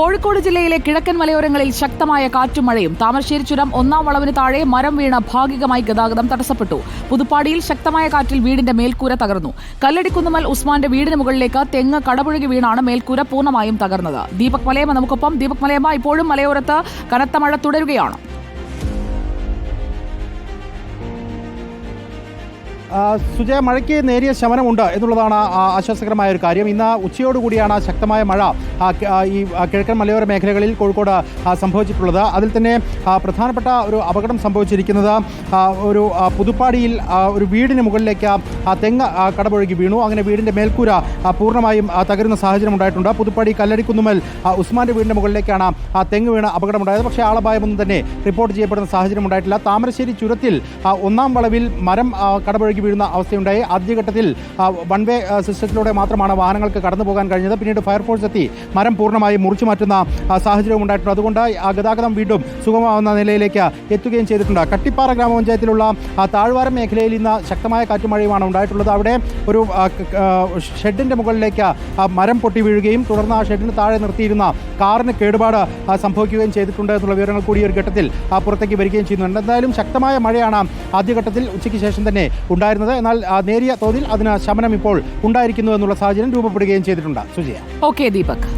കോഴിക്കോട് ജില്ലയിലെ കിഴക്കൻ മലയോരങ്ങളിൽ ശക്തമായ കാറ്റും മഴയും. താമരശ്ശേരി ചുരം ഒന്നാം വളവിന് താഴെ മരം വീണ ഭാഗികമായി ഗതാഗതം തടസ്സപ്പെട്ടു. പുതുപ്പാടിയിൽ ശക്തമായ കാറ്റിൽ വീടിന്റെ മേൽക്കൂര തകർന്നു. കല്ലടിക്കുന്നുമൽ ഉസ്മാന്റെ വീടിന് മുകളിലേക്ക് തെങ്ങ് കടപുഴകി വീണാണ് മേൽക്കൂര പൂർണമായും തകർന്നത്. ദീപക് മലയമ്മ നമുക്കൊപ്പം. ദീപക് മലയമ്മ ഇപ്പോഴും മലയോരത്ത് കനത്ത മഴ തുടരുകയാണ്. സുജയ മഴയ്ക്ക് നേരിയ ശമനമുണ്ട് എന്നുള്ളതാണ് ആശ്വാസകരമായ ഒരു കാര്യം. ഇന്ന് ഉച്ചയോടുകൂടിയാണ് ശക്തമായ മഴ ഈ കിഴക്കൻ മലയോര മേഖലകളിൽ കോഴിക്കോട് സംഭവിച്ചിട്ടുള്ളത്. അതിൽ തന്നെ പ്രധാനപ്പെട്ട ഒരു അപകടം സംഭവിച്ചിരിക്കുന്നത് ഒരു പുതുപ്പാടിയിൽ ഒരു വീടിന് മുകളിലേക്ക് തെങ്ങ് കടപൊഴുകി കടപുഴകി വീണു. അങ്ങനെ വീടിന്റെ മേൽക്കൂര പൂർണമായും തകരുന്ന സാഹചര്യം ഉണ്ടായിട്ടുണ്ട്. പുതുപ്പാടി കല്ലടിക്കുന്നുമൽ ഉസ്മാന്റെ വീടിന്റെ മുകളിലേക്കാണ് ആ തെങ്ങ് വീണ അപകടമുണ്ടായത്. പക്ഷേ ആളപായമൊന്നും തന്നെ റിപ്പോർട്ട് ചെയ്യപ്പെടുന്ന സാഹചര്യം ഉണ്ടായിട്ടില്ല. താമരശ്ശേരി ചുരത്തിൽ ഒന്നാം വളവിൽ മരം ആ, കടപുഴകി വീഴുന്ന അവസ്ഥയുണ്ടായി. ആദ്യഘട്ടത്തിൽ വൺ വേ സിസ്റ്റത്തിലൂടെ മാത്രമാണ് വാഹനങ്ങൾക്ക് കടന്നു പോകാൻ കഴിഞ്ഞത്. പിന്നീട് ഫയർഫോഴ്സ് എത്തി. മരം പൂർണമായി മുറിച്ചു മാറ്റുന്ന സാഹചര്യവും ഉണ്ടായിട്ടുണ്ട്. അതുകൊണ്ട് ആ ഗതാഗതം വീണ്ടും സുഗമമാവുന്ന നിലയിലേക്ക് എത്തുകയും ചെയ്തിട്ടുണ്ട്. കട്ടിപ്പാറ ഗ്രാമപഞ്ചായത്തിലുള്ള താഴ്വാരം മേഖലയിൽ ഇന്ന് ശക്തമായ കാറ്റുമഴയുമാണ് ഉണ്ടായിട്ടുള്ളത്. അവിടെ ഒരു ഷെഡിന്റെ മുകളിലേക്ക് മരം പൊട്ടി വീഴുകയും തുടർന്ന് ആ ഷെഡിന് താഴെ നിർത്തിയിരുന്ന കാറിന് കേടുപാട് സംഭവിക്കുകയും ചെയ്തിട്ടുണ്ട് എന്നുള്ള വിവരങ്ങൾ കൂടി ഒരു ഘട്ടത്തിൽ പുറത്തേക്ക് വരികയും ചെയ്യുന്നുണ്ട്. എന്തായാലും ശക്തമായ മഴയാണ് ആദ്യഘട്ടത്തിൽ ഉച്ചയ്ക്ക് ശേഷം തന്നെ ഉണ്ടായിരുന്നത്. എന്നാൽ നേരിയ തോതിൽ അതിന് ശമനം ഇപ്പോൾ ഉണ്ടായിരിക്കുന്നു എന്നുള്ള സാഹചര്യം രൂപപ്പെടുകയും ചെയ്തിട്ടുണ്ട്. സുജയ. ഓക്കെ ദീപക്.